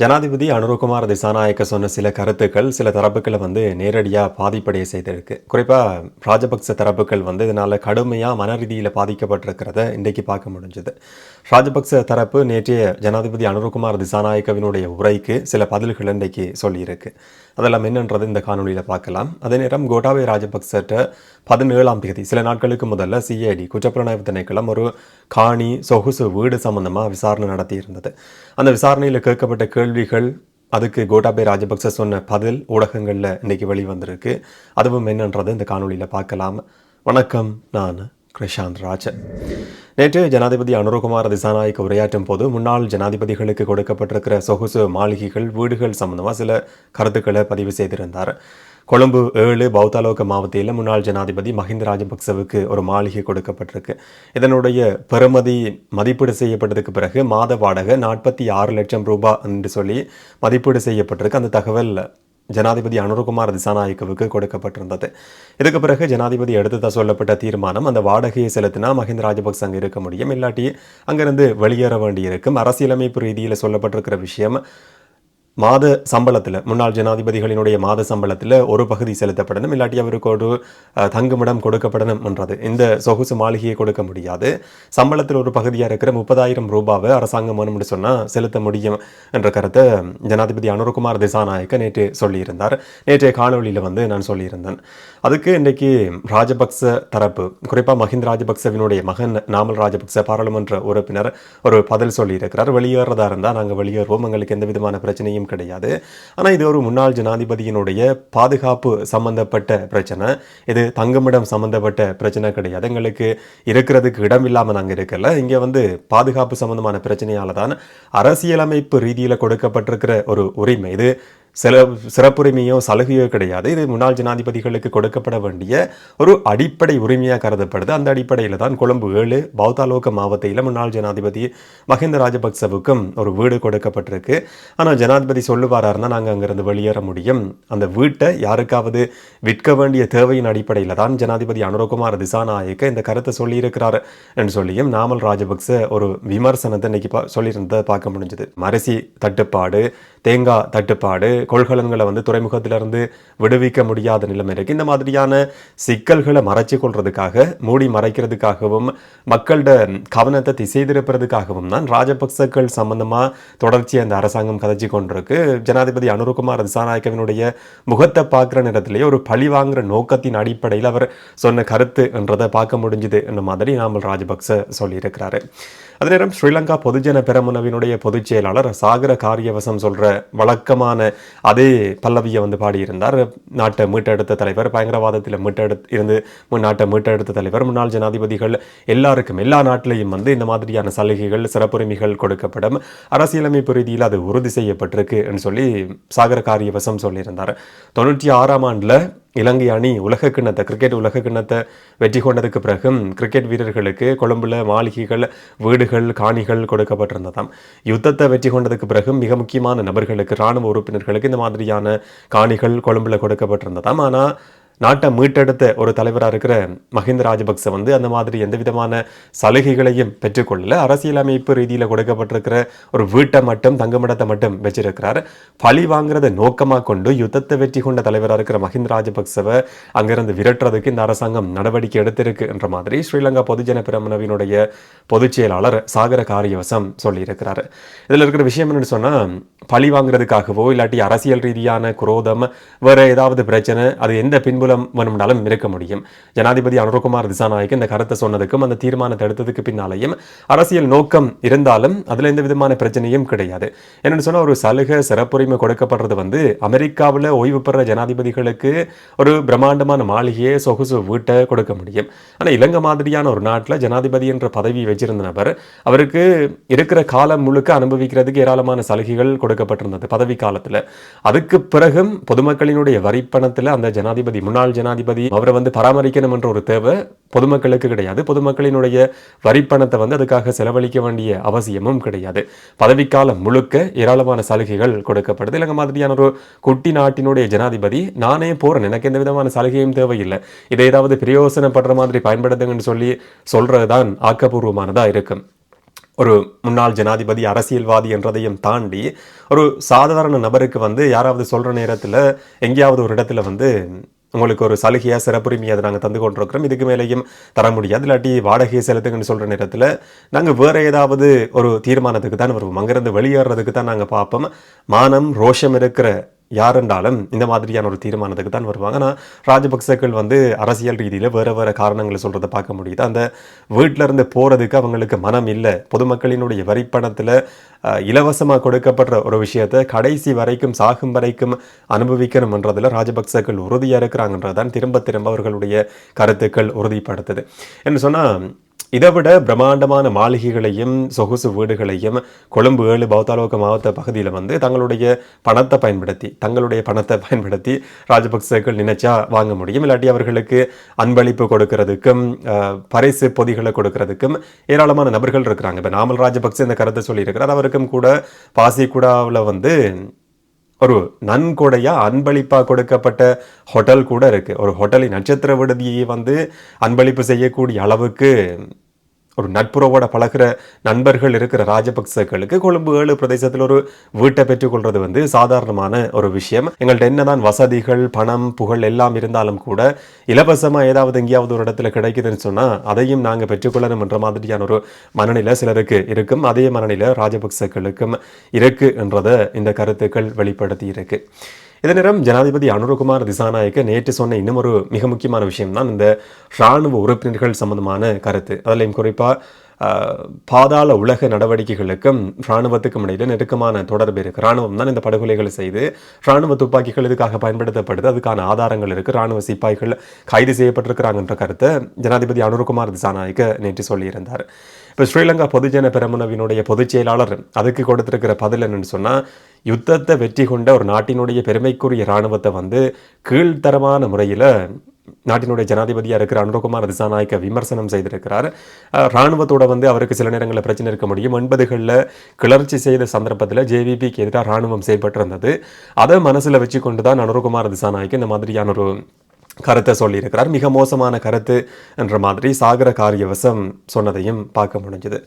ஜனாதிபதி அனுரகுமார் திசாநாயக்க சொன்ன சில கருத்துக்கள் சில தரப்புகளை வந்து நேரடியாக பாதிப்படைய செய்திருக்கு. குறிப்பாக ராஜபக்ச தரப்புகள் வந்து இதனால் கடுமையாக மன ரீதியில் பாதிக்கப்பட்டிருக்கிறத இன்றைக்கு பார்க்க முடிஞ்சது. ராஜபக்ச தரப்பு நேற்றைய ஜனாதிபதி அனுரகுமார் திசாநாயக்கவினுடைய உரைக்கு சில பதில்கள் இன்றைக்கு சொல்லியிருக்கு. அதெல்லாம் என்னன்றது இந்த காணொலியில் பார்க்கலாம். அதே நேரம் கோட்டாபய ராஜபக்சட்ட பதினேழாம் தேதி சில நாட்களுக்கு முதல்ல சிஐடி குற்றப்புலனாய்வு திணைக்களம் ஒரு காணி சொகுசு வீடு சம்பந்தமாக விசாரணை நடத்தியிருந்தது. அந்த விசாரணையில் கேட்கப்பட்ட கேள்விகள் அதுக்கு கோட்டாபே ராஜபக்ச சொன்ன பதில் ஊடகங்களில் இன்னைக்கு வெளிவந்திருக்கு. அதுவும் என்னன்றது இந்த காணொலியில் பார்க்கலாம். வணக்கம் நான் கிருஷாந்த் ராஜன். நேற்று ஜனாதிபதி அனுரகுமார் திசாநாயக்க உரையாற்றும் போது முன்னாள் ஜனாதிபதிகளுக்கு கொடுக்கப்பட்டிருக்கிற சொகுசு மாளிகைகள் வீடுகள் சம்பந்தமாக சில கருத்துக்களை பதிவு செய்திருந்தார். கொழும்பு ஏழு பௌத்தாலோக மாவட்டத்தில் முன்னாள் ஜனாதிபதி மஹிந்த ராஜபக்சவுக்கு ஒரு மாளிகை கொடுக்கப்பட்டிருக்கு. இதனுடைய பெறுமதி மதிப்பீடு செய்யப்பட்டதுக்கு பிறகு மாத வாடகை நாற்பத்தி ஆறு லட்சம் ரூபாய் என்று சொல்லி மதிப்பீடு செய்யப்பட்டிருக்கு. அந்த தகவல் ஜனாதிபதி அனுரகுமார் திசாநாயக்கவுக்கு கொடுக்கப்பட்டிருந்தது. இதுக்கு பிறகு ஜனாதிபதி எடுத்ததாக சொல்லப்பட்ட தீர்மானம் அந்த வாடகையை செலுத்தினா மஹிந்த ராஜபக்ச அங்கே இருக்க முடியும். இல்லாட்டி அங்கிருந்து வெளியேற வேண்டியிருக்கும். அரசியலமைப்பு ரீதியில் சொல்லப்பட்டிருக்கிற விஷயம் மாத சம்பளத்தில் முன்னாள் ஜனாதிபதிகளினுடைய மாத சம்பளத்தில் ஒரு பகுதி செலுத்தப்படணும் இல்லாட்டி அவருக்கு ஒரு தங்குமிடம் கொடுக்கப்படணும் என்றது. இந்த சொகுசு மாளிகையை கொடுக்க முடியாது. சம்பளத்தில் ஒரு பகுதியாக இருக்கிற முப்பதாயிரம் ரூபாவை அரசாங்கம் வேணும்னு சொன்னால் செலுத்த முடியும் என்ற கருத்தை ஜனாதிபதி அனுரகுமார் திசாநாயக்க நேற்று சொல்லியிருந்தார். நேற்றைய காணொலியில் வந்து நான் சொல்லியிருந்தேன். அதுக்கு இன்றைக்கு ராஜபக்ச தரப்பு குறிப்பாக மஹிந்த ராஜபக்சவினுடைய மகன் நாமல் ராஜபக்ச பாராளுமன்ற உறுப்பினர் ஒரு பதில் சொல்லியிருக்கிறார். வெளியேறதா இருந்தால் நாங்கள் வெளியேறுவோம். எங்களுக்கு எந்த விதமான பிரச்சனையும் கிடையாது. ஆனால் இது ஒரு முன்னாள் ஜனாதிபதியினுடைய பாதுகாப்பு சம்பந்தப்பட்ட பிரச்சனை. இது தங்குமிடம் சம்பந்தப்பட்ட பிரச்சனை கிடையாது. எங்களுக்கு இருக்கிறதுக்கு இடம் இல்லாமல் நாங்கள் இருக்கல. இங்கே வந்து பாதுகாப்பு சம்பந்தமான பிரச்சனையால் தான் அரசியலமைப்பு ரீதியில் கொடுக்கப்பட்டிருக்கிற ஒரு உரிமை. இது சில சிறப்புரிமையோ சலுகையோ கிடையாது. இது முன்னாள் ஜனாதிபதிகளுக்கு கொடுக்கப்பட வேண்டிய ஒரு அடிப்படை உரிமையாக கருதப்படுது. அந்த அடிப்படையில் தான் கொழும்பு ஏழு பௌத்தாலோக மாவட்டத்தில் முன்னாள் ஜனாதிபதி மஹிந்த ராஜபக்சவுக்கும் ஒரு வீடு கொடுக்கப்பட்டிருக்கு. ஆனால் ஜனாதிபதி சொல்லுவாராருன்னா நாங்கள் அங்கேருந்து வெளியேற முடியும். அந்த வீட்டை யாருக்காவது விற்க வேண்டிய தேவையின் அடிப்படையில் தான் ஜனாதிபதி அனுரகுமார் திசாநாயக்க இந்த கருத்தை சொல்லியிருக்கிறார் என்று சொல்லியும் நாமல் ராஜபக்ச ஒரு விமர்சனத்தை இன்னைக்கு பா சொல்லியிருந்ததை பார்க்க முடிஞ்சது. அரிசி தட்டுப்பாடு தேங்காய் தட்டுப்பாடு கொள்கலன்களை வந்து துறைமுகத்திலிருந்து விடுவிக்க முடியாத நிலைமை இருக்கு. இந்த மாதிரியான சிக்கல்களை மறைச்சு கொள்றதுக்காக மூடி மறைக்கிறதுக்காகவும் மக்களோட கவனத்தை திசை திருப்புறதுக்காகவும் தான் ராஜபக்சக்கள் சம்பந்தமா தொடர்ச்சியாக அந்த அரசாங்கம் கதைச்சு கொண்டிருக்கு. ஜனாதிபதி அனுருகுமார் திசாநாயக்கவினுடைய முகத்தை பார்க்குற நேரத்திலேயே ஒரு பழி வாங்குற நோக்கத்தின் அடிப்படையில் அவர் சொன்ன கருத்து என்றதை பார்க்க முடிஞ்சுது. என்ற மாதிரி நாமல் ராஜபக்ச சொல்லியிருக்கிறாரு. அதே நேரம் ஸ்ரீலங்கா பொதுஜன பெரமுனவினுடைய பொதுச் செயலாளர் சாகர காரியவசம் சொல்ற வழக்கமான அதே பல்லவியை வந்து பாடியிருந்தார். நாட்டை மீட்டெடுத்த தலைவர் பயங்கரவாதத்தில் மீட்டெடுத்து இருந்து முன் நாட்டை மீட்டெடுத்த தலைவர் முன்னாள் ஜனாதிபதிகள் எல்லாருக்கும் எல்லா நாட்டிலையும் வந்து இந்த மாதிரியான சலுகைகள் சிறப்புரிமைகள் கொடுக்கப்படும். அரசியலமைப்பு ரீதியில் அது உறுதி செய்யப்பட்டிருக்கு சொல்லி சாகர காரியவசம் சொல்லியிருந்தார். தொண்ணூற்றி ஆறாம் ஆண்டில் இலங்கை அணி உலக கிண்ணத்தை கிரிக்கெட் உலக கிண்ணத்தை வெற்றி கொண்டதுக்கு பிறகு கிரிக்கெட் வீரர்களுக்கு கொழும்புல மாளிகைகள் வீடுகள் காணிகள் கொடுக்கப்பட்டிருந்ததாம். யுத்தத்தை வெற்றி கொண்டதுக்கு பிறகு மிக முக்கியமான நபர்களுக்கு இராணுவ உறுப்பினர்களுக்கு இந்த மாதிரியான காணிகள் கொழும்புல கொடுக்கப்பட்டிருந்ததாம். ஆனால் நாட்டை மீட்டெடுத்த ஒரு தலைவராக இருக்கிற மஹிந்த ராஜபக்ச வந்து அந்த மாதிரி எந்த விதமான சலுகைகளையும் பெற்றுக்கொள்ளல. அரசியலமைப்பு ரீதியில் கொடுக்கப்பட்டிருக்கிற ஒரு வீட்டை மட்டும் தங்குமிடத்தை மட்டும் வச்சிருக்கிறார். பழி வாங்குறதை நோக்கமாக கொண்டு யுத்தத்தை வெற்றி கொண்ட தலைவராக இருக்கிற மஹிந்த ராஜபக்சவை அங்கிருந்து விரட்டுறதுக்கு இந்த அரசாங்கம் நடவடிக்கை எடுத்திருக்கு என்ற மாதிரி ஸ்ரீலங்கா பொதுஜன பிரமணவினுடைய பொதுச் செயலாளர் சாகர காரியவசம் சொல்லியிருக்கிறார். இதில் இருக்கிற விஷயம் என்னன்னு சொன்னால் பழி வாங்குறதுக்காகவோ இல்லாட்டி அரசியல் ரீதியான குரோதம் வேற ஏதாவது பிரச்சனை அது எந்த பின்பு பின்புலம் வேணும்னாலும் இருக்க முடியும். ஜனாதிபதி அனுரகுமார் திசாநாயக் இந்த கருத்தை சொன்னதுக்கும் அந்த தீர்மானத்தை எடுத்ததுக்கு பின்னாலேயும் அரசியல் நோக்கம் இருந்தாலும் அதில் எந்த விதமான பிரச்சனையும் கிடையாது. என்னென்னு சொன்னால் ஒரு சலுகை சிறப்புரிமை கொடுக்கப்படுறது வந்து அமெரிக்காவில் ஓய்வு பெற ஜனாதிபதிகளுக்கு ஒரு பிரம்மாண்டமான மாளிகையை சொகுசு வீட்டை கொடுக்க முடியும். ஆனால் இலங்கை மாதிரியான ஒரு நாட்டில் ஜனாதிபதி என்ற பதவி வச்சிருந்த நபர் அவருக்கு இருக்கிற காலம் முழுக்க அனுபவிக்கிறதுக்கு ஏராளமான சலுகைகள் கொடுக்கப்பட்டிருந்தது பதவி காலத்தில். அதுக்கு பிறகும் பொதுமக்களினுடைய வரிப்பணத்தில் அந்த ஜனாதிபதி முன் முன்னாள் ஜனாதிபதி அவரை வந்து பராமரிக்கணும் என்ற ஒரு தேவை பொதுமக்களுக்கு கிடையாது. பொதுமக்களினுடைய வரிப்பணத்தை வந்து அதுக்காக செலவழிக்க வேண்டிய அவசியமும் கிடையாது. பதவிக்காலம் முழுக்க ஏராளமான சலுகைகள் கொடுக்கப்படுது. இல்லைங்க மாதிரியான ஒரு குட்டி நாட்டினுடைய ஜனாதிபதி நானே போறேன். எனக்கு எந்த விதமான சலுகையும் தேவையில்லை. இதை ஏதாவது பிரயோசனப்படுற மாதிரி பயன்படுத்துங்கன்னு சொல்லி சொல்றதுதான் ஆக்கப்பூர்வமானதாக இருக்கும். ஒரு முன்னாள் ஜனாதிபதி அரசியல்வாதி என்றதையும் தாண்டி ஒரு சாதாரண நபருக்கு வந்து யாராவது சொல்கிற நேரத்தில் எங்கேயாவது ஒரு இடத்துல வந்து உங்களுக்கு ஒரு சலுகையாக சிறப்புரிமையை அதை நாங்கள் தந்து கொண்டிருக்கிறோம். இதுக்கு மேலேயும் தர முடியாது. இல்லாட்டி வாடகை செலுத்துங்கன்னு சொல்கிற நேரத்தில் நாங்கள் வேறு ஏதாவது ஒரு தீர்மானத்துக்கு தான் வருவோம். அங்கேருந்து வெளியேறதுக்கு தான் நாங்கள் பார்ப்போம். மானம் ரோஷம் இருக்கிற யாருண்டாலும் இந்த மாதிரியான ஒரு தீர்மானத்துக்கு தான் வருவாங்க. ஆனால் ராஜபக்சக்கள் வந்து அரசியல் ரீதியில் வேறு வேறு காரணங்களை சொல்கிறத பார்க்க முடியுது. அந்த வீட்டில் இருந்து போகிறதுக்கு அவங்களுக்கு மனம் இல்லை. பொதுமக்களினுடைய வரிப்பணத்தில் இலவசமாக கொடுக்கப்படுற ஒரு விஷயத்தை கடைசி வரைக்கும் சாகும் வரைக்கும் அனுபவிக்கணும்ன்றதில் ராஜபக்சேக்கள் உறுதியாக இருக்கிறாங்கன்றதான் திரும்ப திரும்ப அவர்களுடைய கருத்துக்கள் உறுதிப்படுத்துது. என்ன சொன்னால் இதை விட பிரம்மாண்டமான மாளிகைகளையும் சொகுசு வீடுகளையும் கொழும்பு ஏழு பௌத்தாலோக மாவட்ட பகுதியில் வந்து தங்களுடைய பணத்தை பயன்படுத்தி தங்களுடைய பணத்தை பயன்படுத்தி ராஜபக்சேக்கள் நினைச்சா வாங்க முடியும். இல்லாட்டி அவர்களுக்கு அன்பளிப்பு கொடுக்கறதுக்கும் பரிசு பொதிகளை கொடுக்கறதுக்கும் ஏராளமான நபர்கள் இருக்கிறாங்க. இப்போ நாமல் ராஜபக்சே இந்த கருத்தை சொல்லியிருக்கிறார். அவருக்கும் கூட பாசிகுடாவில் வந்து ஒரு நன்கொடையாக அன்பளிப்பாக கொடுக்கப்பட்ட ஹோட்டல் கூட இருக்குது ஒரு ஹோட்டலின் நட்சத்திர விடுதியை வந்து அன்பளிப்பு செய்யக்கூடிய அளவுக்கு ஒரு நட்புறவோட பழகுற நண்பர்கள் இருக்கிற ராஜபக்சர்களுக்கு கொழும்பு ஏழு பிரதேசத்தில் ஒரு வீட்டை பெற்றுக்கொள்வது வந்து சாதாரணமான ஒரு விஷயம். எங்கள்கிட்ட என்னதான் வசதிகள் பணம் புகழ் எல்லாம் இருந்தாலும் கூட இலவசமாக ஏதாவது எங்கேயாவது ஒரு இடத்துல கிடைக்குதுன்னு சொன்னால் அதையும் நாங்கள் பெற்றுக்கொள்ளணும் என்ற மாதிரியான ஒரு மனநிலை சிலருக்கு இருக்கும். அதே மனநிலை ராஜபக்சர்களுக்கும் இருக்கு என்றதை இந்த கருத்துக்கள் வெளிப்படுத்தி இருக்கு. இதே நேரம் ஜனாதிபதி அனுரகுமார் திசாநாயக்க நேற்று சொன்ன இன்னும் ஒரு மிக முக்கியமான விஷயம் தான் இந்த இராணுவ உறுப்பினர்கள் சம்பந்தமான கருத்து. அதிலையும் குறிப்பாக பாதாள உலக நடவடிக்கைகளுக்கும் இராணுவத்துக்கும் இடையில நெருக்கமான தொடர்பு இருக்கு. இராணுவம் தான் இந்த படுகொலைகளை செய்து இராணுவ துப்பாக்கிகள் இதுக்காக பயன்படுத்தப்படுது அதுக்கான ஆதாரங்கள் இருக்கு இராணுவ சிப்பாய்கள் கைது செய்யப்பட்டிருக்கிறாங்கன்ற கருத்தை ஜனாதிபதி அனுர்குமார் திசாநாயக்க நேற்று சொல்லியிருந்தார். இப்போ ஸ்ரீலங்கா பொதுஜன பெரமுனவினுடைய பொதுச் செயலாளர் அதுக்கு கொடுத்திருக்கிற பதில் என்னன்னு சொன்னால் யுத்தத்தை வெற்றி கொண்ட ஒரு நாட்டினுடைய பெருமைக்குரிய இராணுவத்தை வந்து கீழ்த்தரமான முறையில் நாட்டினுடைய ஜனாதிபதியாக இருக்கிற அனுரகுமார் திசாநாயக்க விமர்சனம் செய்திருக்கிறார். இராணுவத்தோட ராணுவத்தோட வந்து அவருக்கு சில நேரங்களில் பிரச்சனை இருக்க முடியும். எண்பதுகளில் கிளர்ச்சி செய்த சந்தர்ப்பத்தில் ஜேவிபிக்கு எதிராக ராணுவம் செயல்பட்டிருந்தது. அதை மனசில் வச்சு கொண்டு தான் அனுரகுமார் திசாநாயக்கு இந்த மாதிரியான ஒரு கருத்தை சொல்லியிருக்கிறார். மிக மோசமான கருத்து என்ற மாதிரி சாகர காரியவசம் சொன்னதையும் பார்க்க முடிஞ்சது.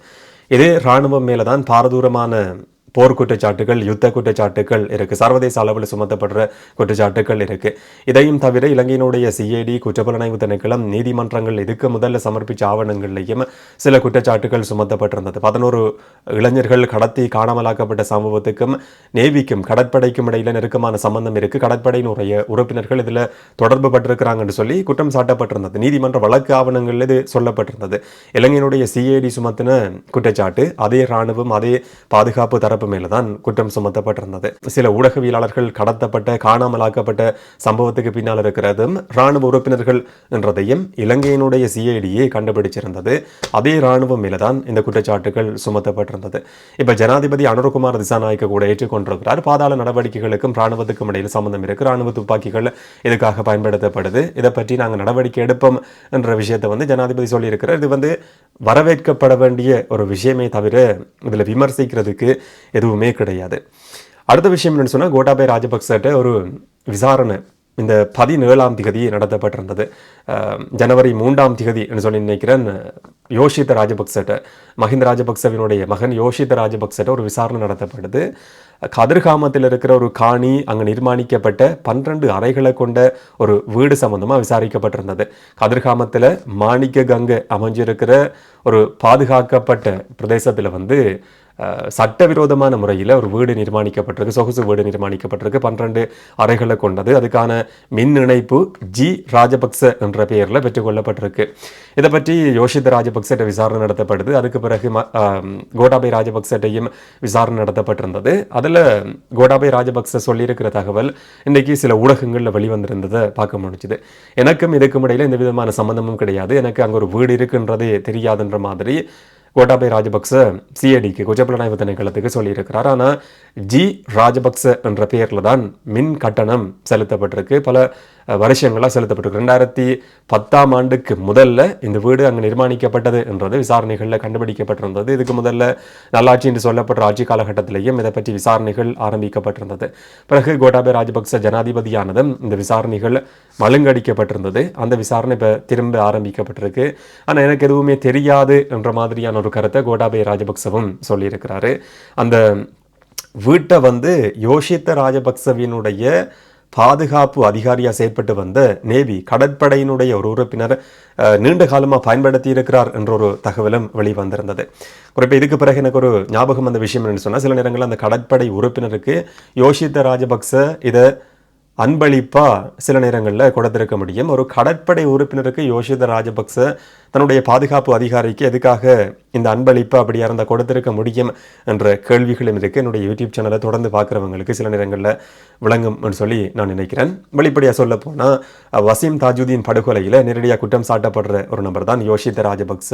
இதே இராணுவம் மேலே தான் பாரதூரமான போர் குற்றச்சாட்டுகள் யுத்த குற்றச்சாட்டுகள் இருக்கு. சர்வதேச அளவில் சுமத்தப்படுற குற்றச்சாட்டுகள் இருக்கு. இதையும் தவிர இலங்கையினுடைய சிஐடி குற்றப்புலனாய்வு திணைக்களம் நீதிமன்றங்கள் இதுக்கு முதல்ல சமர்ப்பிச்ச ஆவணங்கள்லையும் சில குற்றச்சாட்டுகள் சுமத்தப்பட்டிருந்தது. பதினோரு இளைஞர்கள் கடத்தி காணாமலாக்கப்பட்ட சம்பவத்துக்கும் நேவிக்கும் கடற்படைக்கும் இடையில நெருக்கமான சம்பந்தம் இருக்கு. கடற்படையினுடைய உறுப்பினர்கள் இதுல தொடர்பு பட்டிருக்கிறாங்கன்னு சொல்லி குற்றம் சாட்டப்பட்டிருந்தது. நீதிமன்ற வழக்கு ஆவணங்கள் இது சொல்லப்பட்டிருந்தது. இலங்கையினுடைய சிஐடி சுமத்தின குற்றச்சாட்டு அதே ராணுவம் அதே பாதுகாப்பு தரப்பு மேலே தான் குற்றம் சுமத்தப்பட்டிருந்தது. சில ஊடகவியலாளர்கள் கடத்தப்பட்ட காணாமலாக்கப்பட்ட சம்பவத்துக்கு பின்னால் இருக்கிறதும் ராணுவ உறுப்பினர்கள் என்றதையும் இலங்கையினுடைய சிஐடியே கண்டுபிடிச்சிருந்தது. அதே ராணுவம் மேலே தான் இந்த குற்றச்சாட்டுகள் சுமத்தப்பட்டிருந்தது. இப்போ ஜனாதிபதி அனுரகுமார் திசாநாயக்க கூட ஏற்றுக்கொண்டிருக்கிறார். பாதாள நடவடிக்கைகளுக்கும் ராணுவத்துக்கும் இடையில் சம்பந்தம் இருக்கு. ராணுவ துப்பாக்கிகள் இதுக்காக பயன்படுத்தப்படுது? இதை பற்றி நாங்கள் நடவடிக்கை எடுப்போம் என்ற விஷயத்தை வந்து ஜனாதிபதி சொல்லியிருக்கிறார். இது வந்து வரவேற்கப்பட வேண்டிய ஒரு விஷயமே தவிர இதில் விமர்சிக்கிறதுக்கு எதுவுமே கிடையாது. அடுத்த விஷயம் என்னன்னு சொன்னால் கோட்டாபய ராஜபக்சட்ட ஒரு விசாரணை இந்த பதினேழாம் திகதி நடத்தப்பட்டிருந்தது. ஜனவரி மூன்றாம் திகதி என்று சொல்லி நினைக்கிறேன் யோஷித்த ராஜபக்சட்ட மஹிந்த ராஜபக்சவினுடைய மகன் யோஷித்த ராஜபக்சட்ட ஒரு விசாரணை நடத்தப்படுது கதிர்காமத்தில் இருக்கிற ஒரு காணி அங்கு நிர்மாணிக்கப்பட்ட பன்னிரண்டு அறைகளை கொண்ட ஒரு வீடு சம்பந்தமாக விசாரிக்கப்பட்டிருந்தது. கதிர்காமத்தில் மாணிக்க கங்கை அமைஞ்சிருக்கிற ஒரு பாதுகாக்கப்பட்ட பிரதேசத்தில் வந்து சட்டவிரோதமான முறையில் ஒரு வீடு நிர்மாணிக்கப்பட்டிருக்கு சொகுசு வீடு நிர்மாணிக்கப்பட்டிருக்கு பன்னிரண்டு அறைகளை கொண்டது. அதுக்கான மின் இணைப்பு ஜி ராஜபக்ச என்ற பெயரில் பெற்றுக்கொள்ளப்பட்டிருக்கு. இதை பற்றி யோஷித ராஜபக்சட்ட விசாரணை நடத்தப்படுது அதுக்கு பிறகு கோடாபை ராஜபக்சட்டையும் விசாரணை நடத்தப்பட்டிருந்தது. அதில் கோடாபை ராஜபக்ச சொல்லியிருக்கிற தகவல் இன்றைக்கி சில ஊடகங்களில் வெளிவந்திருந்ததை பார்க்க முடிஞ்சுது. எனக்கும் இதுக்கும் இடையில் எந்த விதமான சம்மந்தமும் கிடையாது. எனக்கு அங்கே ஒரு வீடு இருக்குன்றதே தெரியாதுன்ற மாதிரி கோட்டாபய ராஜபக்ச சிஐடிக்கு குஜப்புலனாய்வு திணைக்களத்துக்கு சொல்லியிருக்கிறார். ஆனால் ஜி ராஜபக்ச என்ற பெயரில் தான் மின் கட்டணம் செலுத்தப்பட்டிருக்கு. பல வருஷங்களாக செலுத்தப்பட்டிருக்கு. ரெண்டாயிரத்தி பத்தாம் ஆண்டுக்கு முதல்ல இந்த வீடு அங்கே நிர்மாணிக்கப்பட்டது என்றது விசாரணைகளில் கண்டுபிடிக்கப்பட்டிருந்தது. இதுக்கு முதல்ல நல்லாட்சி என்று சொல்லப்பட்ட ஆட்சி காலகட்டத்திலேயும் இதை பற்றி விசாரணைகள் ஆரம்பிக்கப்பட்டிருந்தது. பிறகு கோட்டாபே ராஜபக்ச ஜனாதிபதியானதும் இந்த விசாரணைகள் மழுங்கடிக்கப்பட்டிருந்தது. அந்த விசாரணை இப்போ திரும்ப ஆரம்பிக்கப்பட்டிருக்கு. ஆனால் எனக்கு எதுவுமே தெரியாது என்ற மாதிரியான ஒரு கருத்தை கோட்டாபே ராஜபக்சவும் சொல்லியிருக்கிறாரு. அந்த வீட்டை வந்து யோஷித்த ராஜபக்சவினுடைய பாதுகாப்பு அதிகாரியாக செயற்பட்டு வந்த நேவி கடற்படையினுடைய ஒரு உறுப்பினர் அஹ், நீண்ட காலமாக பயன்படுத்தி இருக்கிறார் என்ற ஒரு தகவலும் வெளிவந்திருந்தது. குறிப்பாக இதுக்கு பிறகு எனக்கு ஒரு ஞாபகம் வந்த விஷயம் என்னன்னு சொன்னால் சில நேரங்களில் அந்த கடற்படை உறுப்பினருக்கு யோஷித்த ராஜபக்ச இதை அன்பளிப்பாக சில நேரங்களில் கொடுத்திருக்க முடியும். ஒரு கடற்படை உறுப்பினருக்கு யோஷித ராஜபக்ச தன்னுடைய பாதுகாப்பு அதிகாரிக்கு எதுக்காக இந்த அன்பளிப்பை அப்படியா இருந்தால் கொடுத்திருக்க முடியும் என்ற கேள்விகளும் இருக்குது என்னுடைய யூடியூப் சேனலை தொடர்ந்து பார்க்குறவங்களுக்கு சில நேரங்களில் விளங்கும்னு சொல்லி நான் நினைக்கிறேன். வெளிப்படையாக சொல்ல போனால் வசீம் தாஜுதீன் படுகொலையில் நேரடியாக குற்றம் சாட்டப்படுற ஒரு நபர் தான் யோஷித ராஜபக்ச.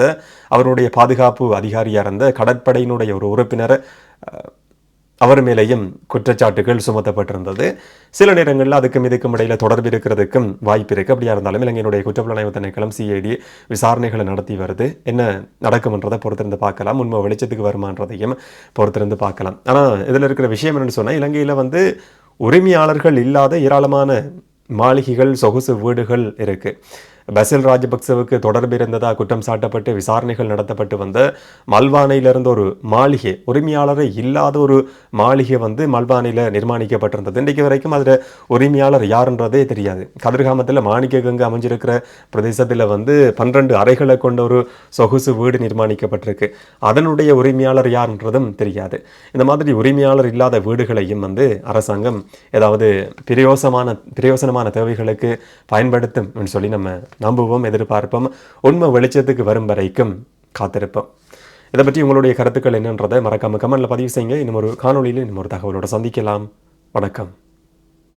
அவருடைய பாதுகாப்பு அதிகாரியாக இருந்த கடற்படையினுடைய ஒரு உறுப்பினர் அவர் மேலேயும் குற்றச்சாட்டுகள் சுமத்தப்பட்டிருந்தது. சில நேரங்களில் அதுக்கும் இதுக்கும் இடையில தொடர்பு இருக்கிறதுக்கும் வாய்ப்பு இருக்கு. அப்படியா இருந்தாலும் இலங்கையினுடைய குற்றப்புலனாய்வு திணைக்களம் சிஐடி விசாரணைகளை நடத்தி வருது. என்ன நடக்கும்ன்றதை பொறுத்திருந்து பார்க்கலாம். உண்மை வெளிச்சத்துக்கு வருமானதையும் பொறுத்திருந்து பார்க்கலாம். ஆனால் இதில் இருக்கிற விஷயம் என்னன்னு சொன்னால் இலங்கையில் வந்து உரிமையாளர்கள் இல்லாத ஏராளமான மாளிகைகள் சொகுசு வீடுகள் இருக்கு. பசில் ராஜபக்சவுக்கு தொடர்பு இருந்ததாக குற்றம் சாட்டப்பட்டு விசாரணைகள் நடத்தப்பட்டு வந்த மல்வானையிலிருந்து ஒரு மாளிகை உரிமையாளரே இல்லாத ஒரு மாளிகை வந்து மல்வானையில் நிர்மாணிக்கப்பட்டிருந்தது. இன்றைக்கு வரைக்கும் அதில் உரிமையாளர் யாருன்றதே தெரியாது. கதிர்காமத்தில் மாணிக்க கங்கை அமைஞ்சிருக்கிற பிரதேசத்தில் வந்து பன்னிரண்டு அறைகளை கொண்ட ஒரு சொகுசு வீடு நிர்மாணிக்கப்பட்டிருக்கு. அதனுடைய உரிமையாளர் யாருன்றதும் தெரியாது. இந்த மாதிரி உரிமையாளர் இல்லாத வீடுகளையும் வந்து அரசாங்கம் ஏதாவது பிரயோசமான பிரயோசனமான தேவைகளுக்கு பயன்படுத்தும் சொல்லி நம்ம நம்புவோம் எதிர்பார்ப்போம் உண்மை வெளிச்சத்துக்கு வரும் வரைக்கும் காத்திருப்போம். இதை பற்றி உங்களுடைய கருத்துக்கள் என்னன்றதை மறக்காமல் கமெண்டில் பதிவு செய்யுங்க. இன்னும் ஒரு காணொலியில் இன்னும் ஒரு தகவலோட சந்திக்கலாம். வணக்கம்.